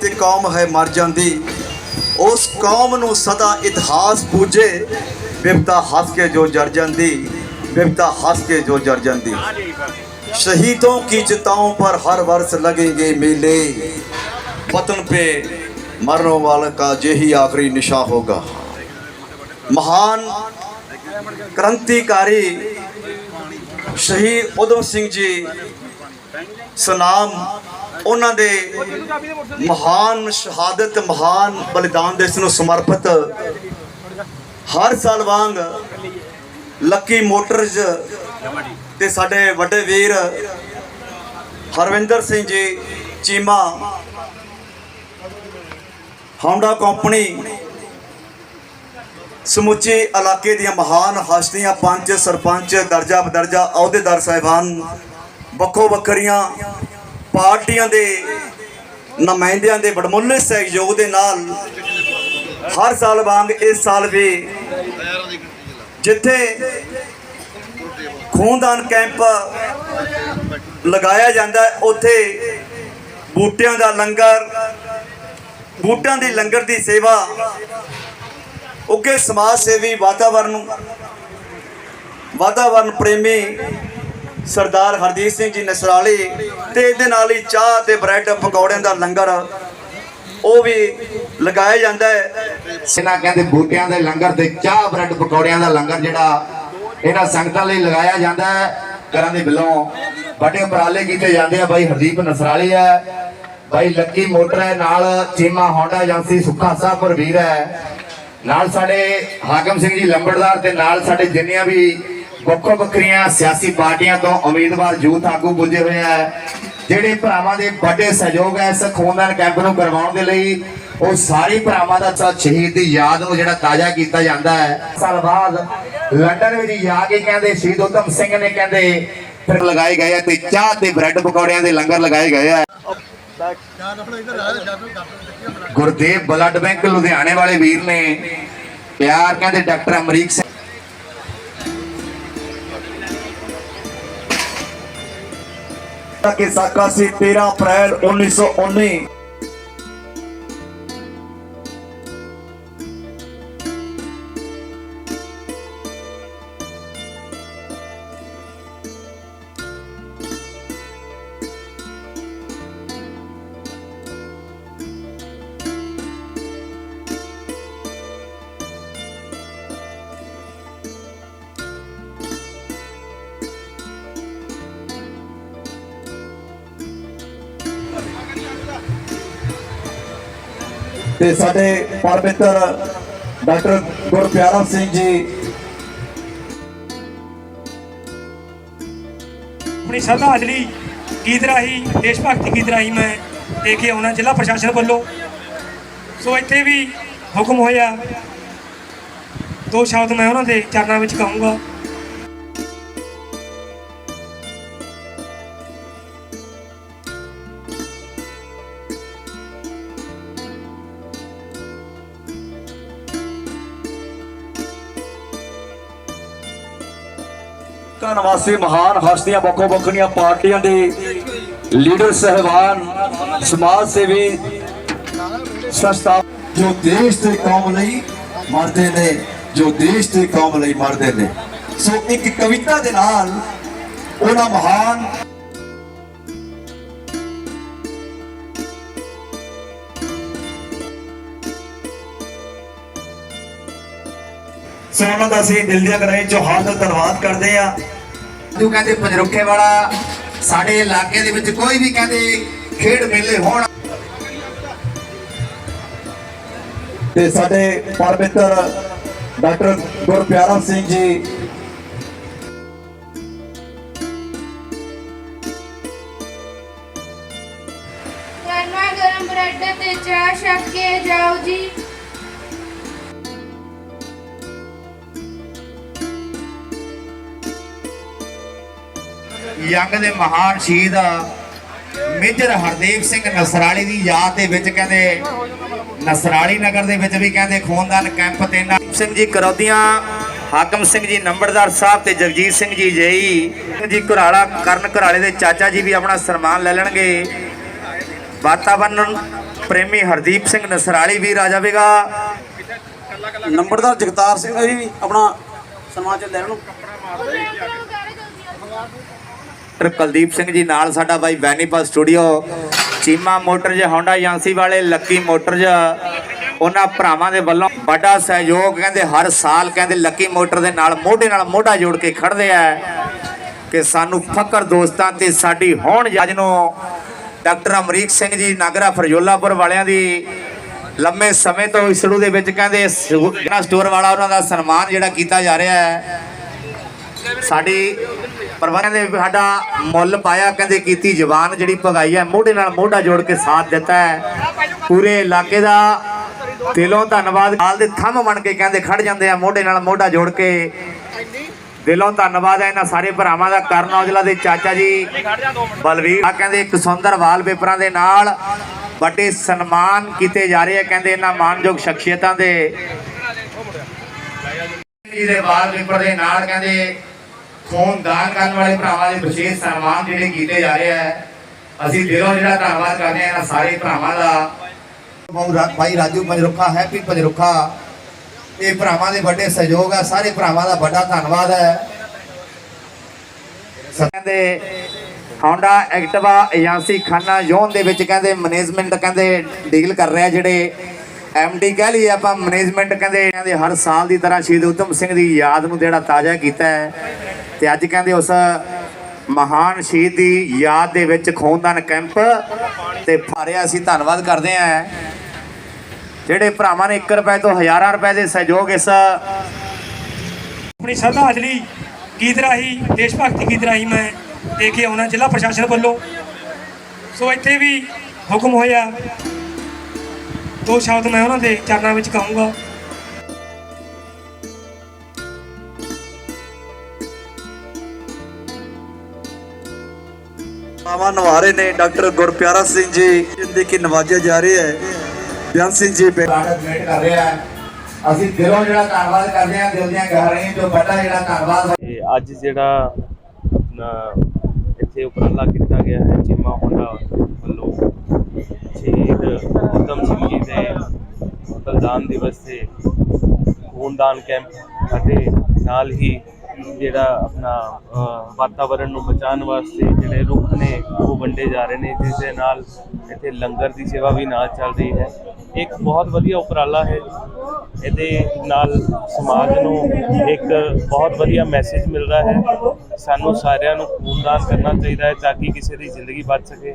ਤੇ ਕੌਮ ਹੈ ਮਰ ਜਾਂਦੀ ਉਸ ਕੌਮ ਨੂੰ ਸਦਾ ਇਤਿਹਾਸ ਪੂਜੇ ਬਿਪਤਾ ਹੱਸ ਕੇ ਜੋ ਜਰ ਜਾਂਦੀ ਬਿਪਤਾ ਹੱਸ ਕੇ ਜੋ ਜਰ ਜਾਂਦੀ शहीदों की चिताओं पर हर वर्ष लगेंगे मेले वतन पे मरने वाले का यही आखिरी निशा होगा महान क्रांतिकारी ਸ਼ਹੀਦ ਉਦਮ ਸਿੰਘ ਜੀ ਸਨਾਮ ਉਹਨਾਂ ਦੇ ਮਹਾਨ ਸ਼ਹਾਦਤ, ਮਹਾਨ ਬਲੀਦਾਨ ਦੇਸ਼ ਨੂੰ ਸਮਰਪਿਤ ਹਰ ਸਾਲ ਵਾਂਗ ਲੱਕੀ ਮੋਟਰਜ਼ ਤੇ ਸਾਡੇ ਵੱਡੇ ਵੀਰ ਹਰਵਿੰਦਰ ਸਿੰਘ ਜੀ, ਚੀਮਾ ਹੌਂਡਾ ਕੰਪਨੀ ਸਮੁੱਚੇ ਇਲਾਕੇ ਦੀਆਂ ਮਹਾਨ ਹਸਤੀਆਂ ਪੰਚ ਸਰਪੰਚ ਦਰਜਾ ਬਦਰਜਾ ਅਹੁਦੇਦਾਰ ਸਾਹਿਬਾਨ ਵੱਖੋ ਵੱਖਰੀਆਂ ਪਾਰਟੀਆਂ ਦੇ, ਨੁਮਾਇੰਦਿਆਂ ਦੇ ਵਡਮੁੱਲੇ ਸਹਿਯੋਗ ਦੇ ਨਾਲ ਹਰ ਸਾਲ ਵਾਂਗ ਇਸ ਸਾਲ ਵੀ ਜਿੱਥੇ ਖੂਨਦਾਨ ਕੈਂਪ ਲਗਾਇਆ ਜਾਂਦਾ ਉੱਥੇ ਬੂਟਿਆਂ ਦਾ ਲੰਗਰ, ਬੂਟਿਆਂ ਦੀ ਲੰਗਰ ਦੀ ਸੇਵਾ ਉੱਗੇ ਸਮਾਜ ਸੇਵੀ ਵਾਤਾਵਰਨ ਵਾਤਾਵਰਨ ਪ੍ਰੇਮੀ ਸਰਦਾਰ ਹਰਜੀਤ ਸਿੰਘ ਜੀ ਨਸਰਾਲੀ ਤੇ ਇਹਦੇ ਨਾਲ ਹੀ ਚਾਹ ਤੇ ਬ੍ਰੈਡ ਪਕੌੜਿਆਂ ਦਾ ਲੰਗਰ, ਉਹ ਵੀ ਲਗਾਇਆ ਜਾਂਦਾ ਹੈ। ਇਹਨਾਂ ਕਹਿੰਦੇ ਬੂਟਿਆਂ ਦੇ ਲੰਗਰ ਤੇ ਚਾਹ, ਬ੍ਰੈਡ ਪਕੌੜਿਆਂ ਦਾ ਲੰਗਰ ਜਿਹੜਾ, ਇਹਨਾਂ ਸੰਗਤਾਂ ਲਈ ਲਗਾਇਆ ਜਾਂਦਾ ਹੈ। ਘਰਾਂ ਦੇ ਵੱਲੋਂ ਵੱਡੇ ਉਪਰਾਲੇ ਕੀਤੇ ਜਾਂਦੇ ਆ। ਬਾਈ ਹਰਦੀਪ ਨਸਰਾਲੀ ਹੈ, ਬਾਈ ਲੱਕੀ ਮੋਟਰ ਹੈ, ਨਾਲ ਚੀਮਾ ਹੋਂਡਾ ਏਜੰਸੀ ਸੁੱਖਾ ਸਾਹਿਬਪੁਰ ਵੀਰ ਹੈ। ਨਾਲ ਸਾਡੇ ਹਾਕਮ ਸਿੰਘ ਜੀ ਲੰਬੜਦਾਰ ਤੇ ਨਾਲ ਸਾਡੇ ਜਿੰਨੀਆਂ ਵੀ ਵੱਖੋ ਵੱਖਰੀਆਂ ਸਿਆਸੀ ਪਾਰਟੀਆਂ ਤੋਂ ਉਮੀਦਵਾਰ ਯੂਥ ਆਗੂ ਪੁੱਜੇ ਹੋਏ ਆ। ਜਿਹੜੇ ਭਰਾਵਾਂ ਦੇ ਵੱਡੇ ਸਹਿਯੋਗ ਹੈ ਇਸ ਖੂਨਦਾਨ ਕੈਂਪ ਨੂੰ ਕਰਵਾਉਣ ਦੇ ਲਈ, ਉਹ ਸਾਰੇ ਭਰਾਵਾਂ ਦਾ ਚਾ ਸ਼ਹੀਦ ਦੀ ਯਾਦ ਨੂੰ ਜਿਹੜਾ ਤਾਜ਼ਾ ਕੀਤਾ ਜਾਂਦਾ ਹੈ। ਸਾਲ ਬਾਅਦ ਲੰਡਨ ਵਿੱਚ ਜਾ ਕੇ ਕਹਿੰਦੇ ਸ਼ਹੀਦ ਉਤਮ ਸਿੰਘ ਨੇ ਕਹਿੰਦੇ ਫਿਰ ਲਗਾਏ ਗਏ ਆ ਤੇ ਚਾਹ ਤੇ ਬ੍ਰੈਡ ਪਕੌੜਿਆਂ ਦੇ ਲੰਗਰ ਲਗਾਏ ਗਏ ਆ। ਗੁਰਦੇਵ ਬਲੱਡ ਬੈਂਕ ਲੁਧਿਆਣੇ ਵਾਲੇ ਵੀਰ ਨੇ ਪਿਆਰ ਕਹਿੰਦੇ ਡਾਕਟਰ ਅਮਰੀਕ ਸਿੰਘ ਕਿ ਸਾਕਾ ਸੀ 13 ਅਪ੍ਰੈਲ 1919 ਤੇ ਸਾਡੇ ਪਰਮਿੱਤਰ ਡਾਕਟਰ ਗੁਰਪਿਆਰਾ ਸਿੰਘ ਜੀ। ਆਪਣੀ ਸ਼ਰਧਾਂਜਲੀ ਗੀਤ ਰਾਹੀਂ, ਦੇਸ਼ ਭਗਤੀ ਗੀਤ ਰਾਹੀਂ ਮੈਂ ਦੇ ਕੇ ਆਉਣਾ ਜ਼ਿਲ੍ਹਾ ਪ੍ਰਸ਼ਾਸਨ ਵੱਲੋਂ। ਸੋ ਇੱਥੇ ਵੀ ਹੁਕਮ ਹੋਇਆ। ਦੋ ਸ਼ਬਦ ਮੈਂ ਉਹਨਾਂ ਦੇ ਚਰਨਾਂ ਵਿੱਚ ਕਹੂੰਗਾ ਕਾ ਨਿਵਾਸੀ ਮਹਾਨ ਹਸਤੀਆਂ ਵੱਖੋ ਵੱਖਰੀਆਂ ਪਾਰਟੀਆਂ ਦੇ ਲੀਡਰ, ਸਹਿਬਾਨ, ਸਮਾਜ ਸੇਵੀ, ਸੰਸਥਾ ਜੋ ਦੇਸ਼ ਤੇ ਕੌਮ ਲਈ ਮਰਦੇ ਨੇ, ਜੋ ਦੇਸ਼ ਤੇ ਕੌਮ ਲਈ ਮਰਦੇ ਨੇ। ਸੋ ਇੱਕ ਕਵਿਤਾ ਦੇ ਨਾਲ ਉਹਨਾਂ ਮਹਾਨ ਸੋ ਉਹਨਾਂ ਦਾ ਅਸੀਂ ਦਿਲ ਦੀਆਂ ਗਹਿਰਾਈ ਚੋਂ ਹਾਰਦਿਕ ਧੰਨਵਾਦ ਕਰਦੇ ਆ ਜੋ ਕਹਿੰਦੇ ਪੰਜਰੁੱਖੇ ਵਾਲਾ ਸਾਡੇ ਇਲਾਕੇ ਦੇ ਵਿੱਚ ਕੋਈ ਵੀ ਕਹਿੰਦੇ ਖੇਡ ਮੇਲੇ ਹੋਣ। ਤੇ ਸਾਡੇ ਪਰਮਿੱਤਰ ਡਾਕਟਰ ਗੁਰਪਿਆਰਾ ਸਿੰਘ ਜੀ। ਗਰਮਾ ਗਰਮ ਬ੍ਰੈਡ ਤੇ ਚਾਹ ਛਕ ਕੇ ਜਾਓ ਜੀ। ਯੰਗ ਦੇ ਮਹਾਨ ਸ਼ਹੀਦ ਮੇਜਰ ਹਰਦੇਵ ਸਿੰਘ ਨਸਰਾਲੀ ਦੀ ਯਾਦ ਦੇ ਵਿੱਚ ਕਹਿੰਦੇ ਨਸਰਾਲੀ ਨਗਰ ਦੇ ਵਿੱਚ ਵੀ ਕਹਿੰਦੇ ਖੂਨਦਾਨ ਕੈਂਪ ਤੇ ਨਾ ਸਿੰਘ ਜੀ ਕਰੌਦੀਆਂ ਹਾਕਮ ਸਿੰਘ ਜੀ ਨੰਬਰਦਾਰ ਸਾਹਿਬ ਤੇ ਜਗਜੀਤ ਸਿੰਘ ਜੀ ਜਈ। ਜੀ ਘਰਾਲਾ ਕਰਨ ਘਰਾਲੇ ਦੇ ਚਾਚਾ ਜੀ ਵੀ ਆਪਣਾ ਸਨਮਾਨ ਲੈ ਲੈਣਗੇ। ਵਾਤਾਵਰਨ ਪ੍ਰੇਮੀ ਹਰਦੀਪ ਸਿੰਘ ਨਸਰਾਲੀ ਵੀਰ ਆ ਜਾਵੇਗਾ। ਨੰਬਰਦਾਰ ਜਗਤਾਰ ਸਿੰਘ ਜੀ ਵੀ ਆਪਣਾ ਸਨਮਾਨ ਚ ਲੈਣ। ਨੂੰ ਡਾਕਟਰ ਕੁਲਦੀਪ ਸਿੰਘ ਜੀ ਨਾਲ ਸਾਡਾ ਬਾਈ Bainipa studio, Cheema motors Honda agency ਵਾਲੇ ਲੱਕੀ ਮੋਟਰਜ ਉਹਨਾਂ ਭਰਾਵਾਂ ਦੇ ਵੱਲੋਂ ਵੱਡਾ ਸਹਿਯੋਗ ਕਹਿੰਦੇ ਹਰ ਸਾਲ ਕਹਿੰਦੇ ਲੱਕੀ ਮੋਟਰ ਦੇ ਨਾਲ ਮੋਢੇ ਨਾਲ ਮੋਢਾ ਜੋੜ ਕੇ ਖੜਦੇ ਆ ਕਿ ਸਾਨੂੰ ਫਕਰ ਦੋਸਤਾਂ ਤੇ ਸਾਡੀ ਹੋਣ ਜੱਜ ਨੂੰ ਡਾਕਟਰ ਅਮਰੀਕ ਸਿੰਘ ਜੀ ਨਾਗਰਾ ਫਰਜੋਲਾਪੁਰ ਵਾਲਿਆਂ ਦੀ ਲੰਮੇ ਸਮੇਂ ਤੋਂ ਇਸੜੂ ਦੇ ਵਿੱਚ ਕਹਿੰਦੇ ਜਿਹੜਾ ਸਟੋਰ ਵਾਲਾ ਉਹਨਾਂ ਦਾ ਸਨਮਾਨ ਜਿਹੜਾ ਕੀਤਾ ਜਾ ਰਿਹਾ ਹੈ। ਸਾਡੀ ਪਰਿਵਾਰਾਂ ਦੇ ਸਾਡਾ ਮੁੱਲ ਪਾਇਆ, ਕਹਿੰਦੇ ਕੀਤੀ ਜ਼ਬਾਨ ਜਿਹੜੀ ਭਗਾਈ ਹੈ, ਮੋਢੇ ਨਾਲ ਮੋਢਾ ਜੋੜ ਕੇ ਸਾਥ ਦਿੱਤਾ ਹੈ। ਪੂਰੇ ਇਲਾਕੇ ਦਾ ਦਿਲੋਂ ਧੰਨਵਾਦ। ਹਾਲ ਦੇ ਥੰਮ ਬਣ ਕੇ ਕਹਿੰਦੇ ਖੜ ਜਾਂਦੇ ਆ, ਮੋਢੇ ਨਾਲ ਮੋਢਾ ਜੋੜ ਕੇ। ਦਿਲੋਂ ਧੰਨਵਾਦ ਹੈ ਇਹਨਾਂ ਸਾਰੇ ਭਰਾਵਾਂ ਦਾ। ਕਰਨ ਔਜਲਾ ਦੇ ਚਾਚਾ ਜੀ, ਬਲਵੀਰ ਆ, ਕਹਿੰਦੇ ਇੱਕ ਸੁੰਦਰ ਵਾਲਪੇਪਰਾਂ ਦੇ ਨਾਲ ਵੱਡੇ ਸਨਮਾਨ ਕੀਤੇ ਜਾ ਰਹੇ ਆ, ਕਹਿੰਦੇ ਇਹਨਾਂ ਮਾਨਯੋਗ ਸ਼ਖਸੀਅਤਾਂ ਦੇ। ਜੀ ਦੇ ਵਾਲਪੇਪਰ ਦੇ ਨਾਲ, ਕਹਿੰਦੇ ਖੂਨ ਦਾਨ ਕਰਨ ਵਾਲੇ ਭਰਾਵਾਂ ਦੇ ਵਿਸ਼ੇਸ਼ ਸਨਮਾਨ ਜਿਹੜੇ ਕੀਤੇ ਜਾ ਰਹੇ ਆ ਅਸੀਂ ਦਿਲੋਂ ਜਿਹੜਾ ਧੰਨਵਾਦ ਕਰਦੇ ਆ ਇਹਨਾਂ ਸਾਰੇ ਭਰਾਵਾਂ ਦਾ। ਭਾਈ ਰਾਜੂ ਪੰਜਰੁੱਖਾ ਹੈਪੀ ਪੰਜਰੁੱਖਾ। ਇਹ ਭਰਾਵਾਂ ਦੇ ਵੱਡੇ ਸਹਿਯੋਗ ਆ ਸਾਰੇ ਭਰਾਵਾਂ ਦਾ ਵੱਡਾ ਧੰਨਵਾਦ ਹੈ। ਕਹਿੰਦੇ Honda Activa agency Khanna zone ਦੇ ਵਿੱਚ ਕਹਿੰਦੇ ਮੈਨੇਜਮੈਂਟ ਕਹਿੰਦੇ ਡੀਲ ਕਰ ਰਿਹਾ ਜਿਹੜੇ ਐਮਡੀ ਕਹਿ ਲਈਏ ਆਪਾਂ ਮੈਨੇਜਮੈਂਟ ਕਹਿੰਦੇ ਕਹਿੰਦੇ ਹਰ ਸਾਲ ਦੀ ਤਰ੍ਹਾਂ ਸ਼ਹੀਦ ਉਤਮ ਸਿੰਘ ਦੀ ਯਾਦ ਨੂੰ ਜਿਹੜਾ ਤਾਜ਼ਾ ਕੀਤਾ ਹੈ। ਤੇ ਅੱਜ ਕਹਿੰਦੇ ਉਸ ਮਹਾਨ ਸ਼ਹੀਦ ਦੀ ਯਾਦ ਦੇ ਵਿੱਚ ਖੂਨਦਾਨ ਕੈਂਪ ਤੇ ਫਾਰਿਆ ਅਸੀਂ ਧੰਨਵਾਦ ਕਰਦੇ ਹਾਂ। ਜਿਹੜੇ ਭਰਾਵਾਂ ਨੇ 1 ਰੁਪਏ ਤੋਂ ਹਜ਼ਾਰਾਂ ਰੁਪਏ ਦੇ ਸਹਿਯੋਗ ਇਸ ਆਪਣੀ ਸ਼ਰਧਾਂਜਲੀ ਗੀਤ ਰਾਹੀਂ, ਦੇਸ਼ ਭਗਤੀ ਗੀਤ ਰਾਹੀਂ ਮੈਂ ਦੇ ਕੇ ਆਉਣਾ ਜ਼ਿਲ੍ਹਾ ਪ੍ਰਸ਼ਾਸਨ ਵੱਲੋਂ। ਸੋ ਇੱਥੇ ਵੀ ਹੁਕਮ ਹੋਇਆ ਦੋ ਸ਼ਬਦ ਮੈਂ ਉਹਨਾਂ ਦੇ ਚਰਨਾਂ ਵਿੱਚ ਕਹੂੰਗਾ ਮਾਵਾ ਨਵਾਰੇ ਨੇ ਡਾਕਟਰ ਗੁਰਪਿਆਰਾ ਸਿੰਘ ਜੀ ਜਿੰਦੇ ਕੀ ਨਵਾਜਿਆ ਜਾ ਰਿਹਾ ਹੈ। ਬਿਆਨ ਸਿੰਘ ਜੀ ਬੇ- ਸਵਾਗਤ ਵੇਟ ਕਰ ਰਿਹਾ ਹੈ। ਅਸੀਂ ਦਿਲੋਂ ਜਿਹੜਾ ਧੰਨਵਾਦ ਕਰਦੇ ਹਾਂ ਦਿਲ ਦੀਆਂ ਗਹਿਰਾਈਆਂ ਤੋਂ ਵੱਡਾ ਜਿਹੜਾ ਧੰਨਵਾਦ ਅੱਜ ਜਿਹੜਾ ਆਪਣਾ ਇੱਥੇ ਉਪਰਾਲਾ ਕੀਤਾ ਗਿਆ ਹੈ ਚੀਮਾ ਹੋਂਡਾ ਸ਼ਹੀਦ ਉਤਮ ਸਿੰਘ ਜੀ ਦੇ ਬਲੀਦਾਨ ਦਿਵਸ ਤੇ ਖੂਨਦਾਨ ਕੈਂਪ ਅਤੇ ਨਾਲ ਹੀ ਜਿਹੜਾ ਆਪਣਾ ਅ, ਵਾਤਾਵਰਣ ਨੂੰ ਬਚਾਉਣ ਵਾਸਤੇ ਜਿਹੜੇ ਰੁੱਖ ਨੇ ਉਹ ਵੰਡੇ ਜਾ ਰਹੇ ਨੇ ਜਿਸ ਦੇ ਨਾਲ ਇੱਥੇ ਲੰਗਰ ਦੀ ਸੇਵਾ ਵੀ ਨਾਲ ਚੱਲ ਰਹੀ ਹੈ। ਇੱਕ ਬਹੁਤ ਵਧੀਆ ਉਪਰਾਲਾ ਹੈ। ਇਹਦੇ ਨਾਲ ਸਮਾਜ ਨੂੰ ਇੱਕ ਬਹੁਤ ਵਧੀਆ ਮੈਸੇਜ ਮਿਲਦਾ ਹੈ। ਸਾਨੂੰ ਸਾਰਿਆਂ ਨੂੰ ਖੂਨਦਾਨ ਕਰਨਾ ਚਾਹੀਦਾ ਹੈ ਤਾਂ ਕਿ ਕਿਸੇ ਦੀ ਜ਼ਿੰਦਗੀ ਬਚ ਸਕੇ।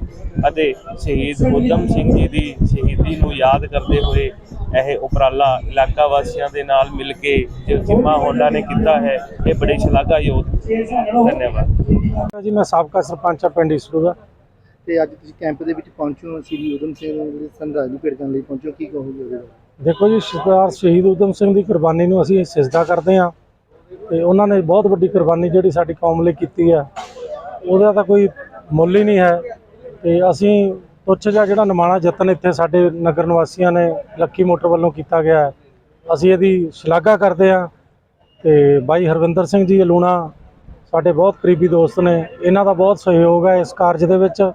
ਅਤੇ ਸ਼ਹੀਦ ਉਦਮ ਸਿੰਘ ਜੀ ਦੀ ਸ਼ਹੀਦੀ ਨੂੰ ਯਾਦ ਕਰਦੇ ਹੋਏ ਇਹ ਉਪਰਾਲਾ ਇਲਾਕਾ ਵਾਸੀਆਂ ਦੇ ਨਾਲ ਮਿਲ ਕੇ ਜੋ ਜਿੰਮਾ ਹੋਂਡਾ ਨੇ ਕੀਤਾ ਹੈ ਇਹ ਬੜੇ ਸ਼ਲਾਘਾਯੋਗ ਧੰਨਵਾਦ। ਜੀ ਮੈਂ ਸਾਬਕਾ ਸਰਪੰਚ ਆ ਪਿੰਡ ਇਸਰੂ ਦਾ। ਤੇ ਅੱਜ ਤੁਸੀਂ ਕੈਂਪ ਦੇ ਵਿੱਚ ਪਹੁੰਚੇ ਸ੍ਰੀ ਉਦਮ ਸਿੰਘ ਦੇ ਸੰਧਾਲੀ ਭੇਟ ਕਰਨ ਲਈ ਪਹੁੰਚੇ ਕੀ ਕਹੋਗੇ ਉਹਦੇ ਬਾਰੇ? ਦੇਖੋ ਜੀ ਸਰਦਾਰ ਸ਼ਹੀਦ ਊਧਮ ਸਿੰਘ ਦੀ ਕੁਰਬਾਨੀ ਨੂੰ ਅਸੀਂ ਸਿਜਦਾ ਕਰਦੇ ਹਾਂ ਤੇ ਉਹਨਾਂ ਨੇ ਬਹੁਤ ਵੱਡੀ ਕੁਰਬਾਨੀ ਜਿਹੜੀ ਸਾਡੀ ਕੌਮ ਲਈ ਕੀਤੀ ਹੈ ਉਹਦਾ ਤਾਂ ਕੋਈ ਮੁੱਲ ਹੀ ਨਹੀਂ ਹੈ ਤੇ ਅਸੀਂ ਤੁੱਛ ਜਿਹਾ ਜਿਹੜਾ ਨਿਮਾਣਾ ਯਤਨ ਇੱਥੇ ਸਾਡੇ ਨਗਰ ਨਿਵਾਸੀਆਂ ਨੇ ਲੱਕੀ ਮੋਟਰ ਵੱਲੋਂ ਕੀਤਾ ਗਿਆ ਹੈ ਅਸੀਂ ਇਹਦੀ ਸ਼ਲਾਘਾ ਕਰਦੇ ਹਾਂ। ਤੇ ਬਾਈ ਹਰਵਿੰਦਰ ਸਿੰਘ ਜੀ ਲੂਣਾ ਸਾਡੇ ਬਹੁਤ ਕਰੀਬੀ ਦੋਸਤ ਨੇ। ਇਹਨਾਂ ਦਾ ਬਹੁਤ ਸਹਿਯੋਗ ਹੈ ਇਸ ਕਾਰਜ ਦੇ ਵਿੱਚ।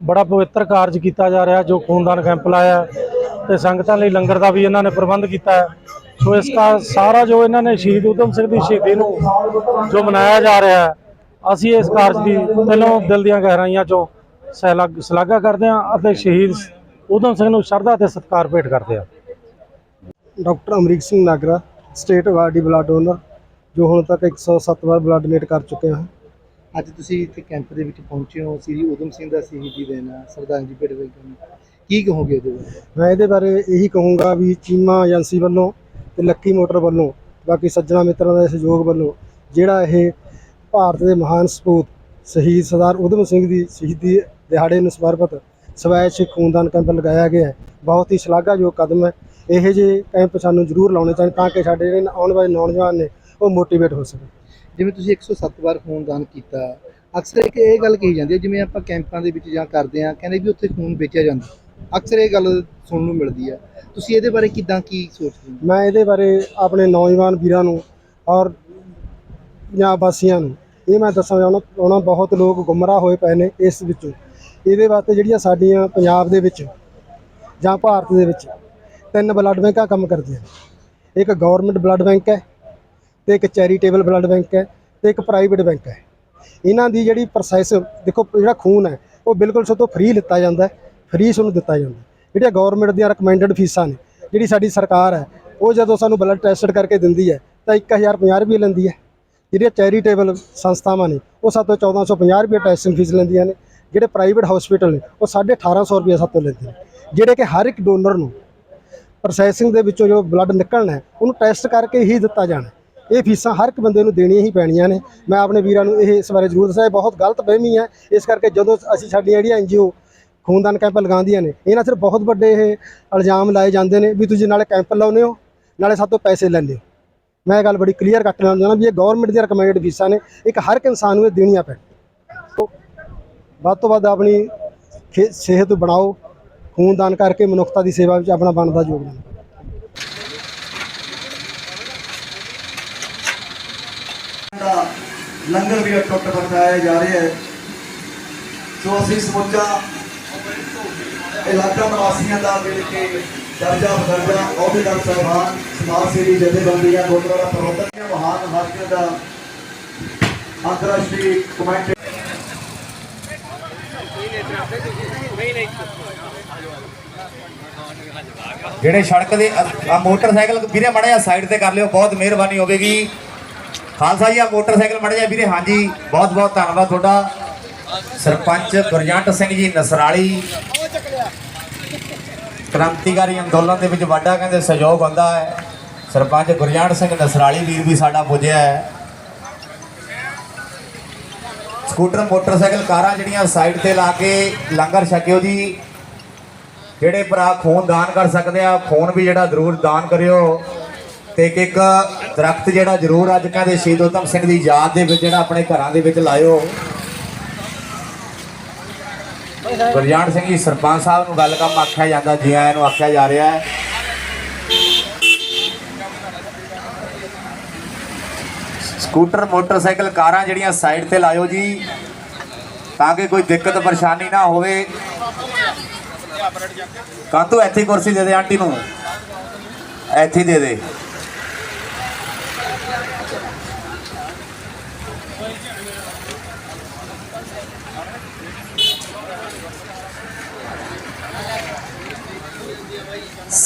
ਬੜਾ ਪਵਿੱਤਰ ਕਾਰਜ ਕੀਤਾ ਜਾ ਰਿਹਾ, ਜੋ ਖੂਨਦਾਨ ਕੈਂਪ ਲਾਇਆ ਹੈ ਤੇ ਸੰਗਤਾਂ ਲਈ ਲੰਗਰ ਦਾ ਵੀ ਇਹਨਾਂ ਨੇ ਪ੍ਰਬੰਧ ਕੀਤਾ ਹੈ। ਸੋ ਇਸ ਦਾ ਸਾਰਾ ਜੋ ਇਹਨਾਂ ਨੇ ਸ਼ਹੀਦ ਊਧਮ ਸਿੰਘ ਦੀ ਸ਼ਹੀਦੀ ਨੂੰ ਜੋ ਮਨਾਇਆ ਜਾ ਰਿਹਾ ਹੈ, ਅਸੀਂ ਇਸ ਕਾਰਜ ਦੀ ਦਿਲੋਂ ਦਿਲ ਦੀਆਂ ਗਹਿਰਾਈਆਂ ਚੋਂ ਸਹਿਲਾ- ਸ਼ਲਾਘਾ ਕਰਦੇ ਹਾਂ ਅਤੇ ਸ਼ਹੀਦ ਊਧਮ ਸਿੰਘ ਨੂੰ ਸ਼ਰਧਾ ਤੇ ਸਤਿਕਾਰ ਭੇਟ ਕਰਦੇ ਹਾਂ। Doctor Amrik Singh Nagra, state awardee blood donor ਜੋ ਹੁਣ ਤੱਕ 107 ਵਾਰ ਬਲੱਡ ਡੋਨੇਟ ਕਰ ਚੁੱਕੇ ਹਾਂ। ਅੱਜ ਤੁਸੀਂ ਇੱਥੇ ਕੈਂਪ ਦੇ ਵਿੱਚ ਪਹੁੰਚੇ ਹੋ। ਸ੍ਰੀ ਉਦਮ ਸਿੰਘ ਦਾ ਸ਼ਹੀਦੀ ਹੈ ਸਰਦਾਂਜੀ ਭੇਟ ਕਰਨ ਕੀ ਕਹੋਗੇ ਉਹਦੇ ਬਾਰੇ? ਮੈਂ ਇਹਦੇ ਬਾਰੇ ਇਹੀ ਕਹੂੰਗਾ ਵੀ ਚੀਮਾ ਏਜੰਸੀ ਵੱਲੋਂ ਤੇ ਲੱਕੀ ਮੋਟਰ ਵੱਲੋਂ ਬਾਕੀ ਸੱਜਣਾ ਮਿੱਤਰਾਂ ਦਾ ਸਹਿਯੋਗ ਵੱਲੋਂ ਜਿਹੜਾ ਇਹ ਭਾਰਤ ਦੇ ਮਹਾਨ ਸਪੂਤ ਸ਼ਹੀਦ ਸਰਦਾਰ ਊਧਮ ਸਿੰਘ ਦੀ ਸ਼ਹੀਦੀ ਦਿਹਾੜੇ ਨੂੰ ਸਮਰਪਿਤ ਸਵੈਚ ਖੂਨਦਾਨ ਕੈਂਪ ਲਗਾਇਆ ਗਿਆ ਹੈ। ਬਹੁਤ ਹੀ ਸ਼ਲਾਘਾਯੋਗ ਕਦਮ ਹੈ। ਇਹੋ ਜਿਹੇ ਕੈਂਪ ਸਾਨੂੰ ਜ਼ਰੂਰ ਲਾਉਣੇ ਚਾਹੀਦੇ ਤਾਂ ਕਿ ਸਾਡੇ ਜਿਹੜੇ ਆਉਣ ਵਾਲੇ ਨੌਜਵਾਨ ਨੇ ਉਹ ਮੋਟੀਵੇਟ ਹੋ ਸਕਣ ਜਿਵੇਂ ਤੁਸੀਂ 107 ਵਾਰ ਖੂਨਦਾਨ ਕੀਤਾ ਅਕਸਰ ਇੱਕ ਇਹ ਗੱਲ ਕਹੀ ਜਾਂਦੀ ਹੈ ਜਿਵੇਂ ਆਪਾਂ ਕੈਂਪਾਂ ਦੇ ਵਿੱਚ ਜਾਂ ਕਰਦੇ ਆ ਕਹਿੰਦੇ ਵੀ ਉੱਥੇ ਖੂਨ ਵੇਚਿਆ ਜਾਂਦਾ। ਅਕਸਰ ਇਹ ਗੱਲ ਸੁਣਨ ਨੂੰ ਮਿਲਦੀ ਹੈ। ਤੁਸੀਂ ਇਹਦੇ ਬਾਰੇ ਕਿਦਾਂ ਕੀ ਸੋਚਦੇ ਹੋ? ਮੈਂ ਇਹਦੇ ਬਾਰੇ ਆਪਣੇ ਨੌਜਵਾਨ ਵੀਰਾਂ ਨੂੰ ਔਰ ਪੰਜਾਬ ਵਾਸੀਆਂ ਨੂੰ ਇਹ ਮੈਂ ਦੱਸਣਾ ਚਾਹੁੰਦਾ ਉਹਨਾਂ ਬਹੁਤ ਲੋਕ ਗੁੰਮਰਾਹ ਹੋਏ ਪਏ ਨੇ ਇਸ ਵਿੱਚੋਂ। ਇਹਦੇ ਵਾਸਤੇ ਜਿਹੜੀਆਂ ਸਾਡੀਆਂ ਪੰਜਾਬ ਦੇ ਵਿੱਚ ਜਾਂ ਭਾਰਤ ਦੇ ਵਿੱਚ ਤਿੰਨ ਬਲੱਡ ਬੈਂਕਾਂ ਕੰਮ ਕਰਦੀਆਂ ਇੱਕ ਗਵਰਨਮੈਂਟ ਬਲੱਡ ਬੈਂਕ ਹੈ ਤੇ ਇੱਕ ਚੈਰੀਟੇਬਲ ਬਲੱਡ ਬੈਂਕ ਹੈ ਤੇ ਇੱਕ ਪ੍ਰਾਈਵੇਟ ਬੈਂਕ ਹੈ। ਇਹਨਾਂ ਦੀ ਜਿਹੜੀ ਪ੍ਰੋਸੈਸ ਦੇਖੋ ਜਿਹੜਾ ਖੂਨ ਹੈ, ਉਹ ਬਿਲਕੁਲ ਸਭ ਤੋਂ ਫ੍ਰੀ ਲਿੱਤਾ ਜਾਂਦਾ ਹੈ ਫ੍ਰੀ ਸਾਨੂੰ ਦਿੱਤਾ ਜਾਂਦਾ ਜਿਹੜੀਆਂ ਗਵਰਨਮੈਂਟ ਦੀਆਂ ਰეკਮੈਂਡਡ ਫੀਸਾਂ ਨੇ, ਜਿਹੜੀ ਸਾਡੀ ਸਰਕਾਰ ਹੈ, ਉਹ ਜਦੋਂ ਸਾਨੂੰ ਬਲੱਡ ਟੈਸਟ ਕਰਕੇ ਦਿੰਦੀ ਹੈ, ਤਾਂ 1050 ਰੁਪਏ ਲੈਂਦੀ ਹੈ। ਜਿਹੜੀਆਂ ਚੈਰੀਟੇਬਲ ਸੰਸਥਾਵਾਂ ਨੇ, ਉਹ ਸਾਤੋਂ 1450 ਰੁਪਏ ਟੈਸਟਿੰਗ ਫੀਸ ਲੈਂਦੀਆਂ ਨੇ। ਜਿਹੜੇ ਪ੍ਰਾਈਵੇਟ ਹਸਪੀਟਲ ਨੇ, ਉਹ 1850 ਰੁਪਏ ਸਾਤੋਂ ਲੈਂਦੇ ਨੇ। ਜਿਹੜੇ ਕਿ ਹਰ ਇੱਕ ਡੋਨਰ ਨੂੰ ਪ੍ਰੋਸੈਸਿੰਗ ਦੇ ਵਿੱਚੋਂ ਜੋ ਬਲੱਡ ਨਿਕਲਣਾ ਉਹਨੂੰ ਟੈਸਟ ਕਰਕੇ ਹੀ ਦਿੱਤਾ ਜਾਣਾ ਇਹ ਫੀਸਾਂ ਹਰ ਇੱਕ ਬੰਦੇ ਨੂੰ ਦੇਣੀਆਂ ਹੀ ਪੈਣੀਆਂ ਨੇ। ਮੈਂ ਆਪਣੇ ਵੀਰਾਂ ਨੂੰ ਇਹ ਇਸ ਬਾਰੇ ਜ਼ਰੂਰ ਦੱਸਿਆ ਇਹ ਬਹੁਤ ਗਲਤ ਵਹਿਮੀ ਹੈ। ਇਸ ਕਰਕੇ ਜਦੋਂ ਅਸੀਂ ਸਾਡੀਆਂ ਜਿਹੜੀਆਂ ਐਨਜੀਓ ਖੂਨਦਾਨ ਕੈਂਪ ਲਗਾਉਂਦੀਆਂ ਨੇ, ਇਹਨਾਂ ਸਿਰ ਬਹੁਤ ਵੱਡੇ ਇਹ ਇਲਜ਼ਾਮ ਲਾਏ ਜਾਂਦੇ ਨੇ ਵੀ ਤੁਸੀਂ ਨਾਲੇ ਕੈਂਪ ਲਾਉਂਦੇ ਹੋ, ਨਾਲੇ ਸਾਡੇ ਤੋਂ ਪੈਸੇ ਲੈਂਦੇ ਹੋ। ਮੈਂ ਇਹ ਗੱਲ ਬੜੀ ਕਲੀਅਰ ਕੱਟ ਲੈਣਾ ਚਾਹੁੰਦਾ ਵੀ ਇਹ ਗਵਰਨਮੈਂਟ ਦੀਆਂ ਰეკਮੈਂਡਡ ਫੀਸਾਂ ਨੇ, ਇੱਕ ਹਰ ਇੱਕ ਇਨਸਾਨ ਨੂੰ ਇਹ ਦੇਣੀਆਂ ਪੈਣ। ਵੱਧ ਤੋਂ ਵੱਧ ਆਪਣੀ ਖੇ- ਸਿਹਤ ਬਣਾਓ, ਖੂਨਦਾਨ ਕਰਕੇ ਮਨੁੱਖਤਾ ਦੀ ਸੇਵਾ ਵਿੱਚ ਆਪਣਾ ਬਣਦਾ ਯੋਗਦਾਨ ਦਾ ਲੰਗਰ ਵੀ ਟੁੱਟ ਵਰਤਾਇਆ ਜਾ ਰਿਹਾ ਹੈ। ਸੋ ਅਸੀਂ ਸਮੁੱਚਾ ਇਲਾਕਾ ਨਿਵਾਸੀਆਂ ਦਾ ਮਿਲ ਕੇ ਦਰਜਾ ਬਦਰਜਾ ਅਹੁਦੇਦਾਰ ਸਾਹਿਬਾਨ, ਸਮਾਜ ਸੇਵੀ ਜਥੇਬੰਦੀਆਂ, ਗੁਰਦੁਆਰਾ ਪ੍ਰਬੰਧਕਾਂ ਮਹਾਨ ਹਾਕਮਾਂ ਦਾ ਅੰਤਰਰਾਸ਼ਟਰੀ ਕਮੇਟੀ ਜਿਹੜੇ ਸੜਕ ਦੇ ਆ ਮੋਟਰਸਾਈਕਲ ਵੀਰੇ ਮੜਿਆ ਸਾਈਡ ਤੇ ਕਰ ਲਿਓ, ਬਹੁਤ ਮਿਹਰਬਾਨੀ ਹੋਵੇਗੀ। ਖਾਲਸਾ ਜੀ ਆ ਮੋਟਰਸਾਈਕਲ ਮੜਿਆ ਵੀਰੇ। ਹਾਂਜੀ, ਬਹੁਤ ਬਹੁਤ ਧੰਨਵਾਦ ਤੁਹਾਡਾ। ਸਰਪੰਚ ਗੁਰਜੰਟ ਸਿੰਘ ਜੀ ਨਸਰਾਲੀ। ਕ੍ਰਾਂਤੀਕਾਰੀ ਅੰਦੋਲਨ ਦੇ ਵਿੱਚ ਵੱਡਾ ਕਹਿੰਦੇ ਸਹਿਯੋਗ ਹੁੰਦਾ ਹੈ। ਸਰਪੰਚ ਗੁਰਜੰਟ ਸਿੰਘ ਨਸਰਾਲੀ ਵੀਰ ਵੀ ਸਾਡਾ ਪੁੱਜਿਆ ਹੈ। ਸਕੂਟਰ, ਮੋਟਰਸਾਈਕਲ, ਕਾਰਾਂ ਜਿਹੜੀਆਂ ਸਾਈਡ ਤੇ ਲਾ ਕੇ ਲੰਗਰ ਛਕਿਓ ਜੀ। ਜਿਹੜੇ ਭਰਾ ਖੂਨ ਦਾਨ ਕਰ ਸਕਦੇ ਆ, ਖੂਨ ਵੀ ਜਿਹੜਾ ਜ਼ਰੂਰ ਦਾਨ ਕਰਿਓ। ਤੇ ਇੱਕ ਇੱਕ ਦਰਖਤ ਜਿਹੜਾ ਜ਼ਰੂਰ ਅੱਜ ਕਹਿੰਦੇ ਸ਼ਹੀਦ ਉਤਮ ਸਿੰਘ ਦੀ ਯਾਦ ਦੇ ਵਿੱਚ ਜਿਹੜਾ ਆਪਣੇ ਘਰਾਂ ਦੇ ਵਿੱਚ ਲਾਇਓ। ਗੁਰਜਾਨ ਸਿੰਘ ਜੀ, ਸਰਪੰਚ ਸਾਹਿਬ ਨੂੰ ਵੈਲਕਮ ਆਖਿਆ ਜਾਂਦਾ, ਜੀ ਆਇਆਂ ਨੂੰ ਆਖਿਆ ਜਾ ਰਿਹਾ ਹੈ। ਸਕੂਟਰ, ਮੋਟਰਸਾਈਕਲ, ਕਾਰਾਂ ਜਿਹੜੀਆਂ ਸਾਈਡ ਤੇ ਲਾਇਓ ਜੀ, ਤਾਂ ਕਿ ਕੋਈ ਦਿੱਕਤ, ਪਰੇਸ਼ਾਨੀ ਨਾ ਹੋਵੇ। ਕਾਂਤੂ ਇੱਥੇ ਕੁਰਸੀ ਦੇ ਦੇ ਆਂਟੀ ਨੂੰ? ਇੱਥੇ ਦੇ ਦੇ।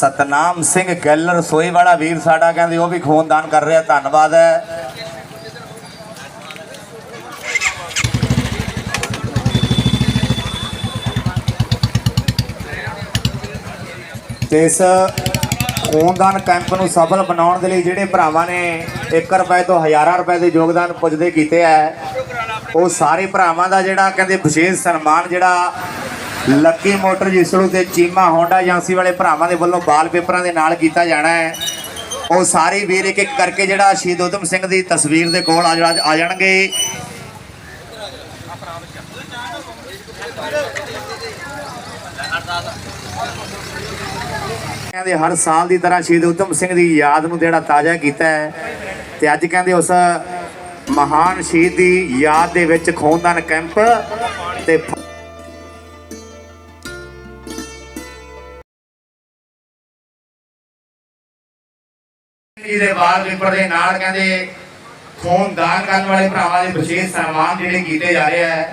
ਸਤਨਾਮ ਸਿੰਘ ਗਿੱਲ ਰਸੋਈ ਵਾਲਾ ਵੀਰ ਸਾਡਾ ਕਹਿੰਦੇ ਉਹ ਵੀ ਖੂਨਦਾਨ ਕਰ ਰਿਹਾ, ਧੰਨਵਾਦ ਹੈ। ਇਸ ਖੂਨਦਾਨ ਕੈਂਪ ਨੂੰ ਸਫਲ ਬਣਾਉਣ ਦੇ ਲਈ ਜਿਹੜੇ ਭਰਾਵਾਂ ਨੇ 1 ਰੁਪਏ ਤੋਂ ਹਜ਼ਾਰਾਂ ਰੁਪਏ ਦੇ ਯੋਗਦਾਨ ਪੁੱਜਦੇ ਕੀਤੇ ਹੈ, ਉਹ ਸਾਰੇ ਭਰਾਵਾਂ ਦਾ ਜਿਹੜਾ ਕਹਿੰਦੇ ਵਿਸ਼ੇਸ਼ ਸਨਮਾਨ ਜਿਹੜਾ ਲੱਕੀ ਮੋਟਰ ਜਿਸੜੂ ਤੇ ਚੀਮਾ ਹੋਂਡਾ ਏਜੰਸੀ ਵਾਲੇ ਭਰਾਵਾਂ ਦੇ ਵੱਲੋਂ ਬਾਲ ਪੇਪਰਾਂ ਦੇ ਨਾਲ ਕੀਤਾ ਜਾਣਾ ਹੈ। ਉਹ ਸਾਰੇ ਵੀਰ ਇੱਕ ਇੱਕ ਕਰਕੇ ਜਿਹੜਾ ਸ਼ਹੀਦ ਉਦਮ ਸਿੰਘ ਦੀ ਤਸਵੀਰ ਦੇ ਕੋਲ ਆ ਆ ਜਾਣਗੇ। ਕਹਿੰਦੇ ਹਰ ਸਾਲ ਦੀ ਤਰ੍ਹਾਂ ਸ਼ਹੀਦ ਉਦਮ ਸਿੰਘ ਦੀ ਯਾਦ ਨੂੰ ਜਿਹੜਾ ਤਾਜ਼ਾ ਕੀਤਾ ਹੈ ਤੇ ਅੱਜ ਕਹਿੰਦੇ ਉਸ ਮਹਾਨ ਸ਼ਹੀਦ ਦੀ ਯਾਦ ਦੇ ਵਿੱਚ ਖੂਨਦਾਨ ਕੈਂਪ ਤੇ ਜੀ ਦੇ ਬਾਲ ਪੇਪਰ ਦੇ ਨਾਲ ਕਹਿੰਦੇ ਖੂਨ ਦਾਨ ਕਰਨ ਵਾਲੇ ਭਰਾਵਾਂ ਦੇ ਵਿਸ਼ੇਸ਼ ਸਨਮਾਨ ਜਿਹੜੇ ਕੀਤੇ ਜਾ ਰਹੇ ਆ।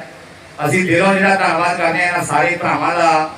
ਅਸੀਂ ਦਿਲੋਂ ਜਿਹੜਾ ਧੰਨਵਾਦ ਕਰਦੇ ਆ ਸਾਰੇ ਭਰਾਵਾਂ ਦਾ।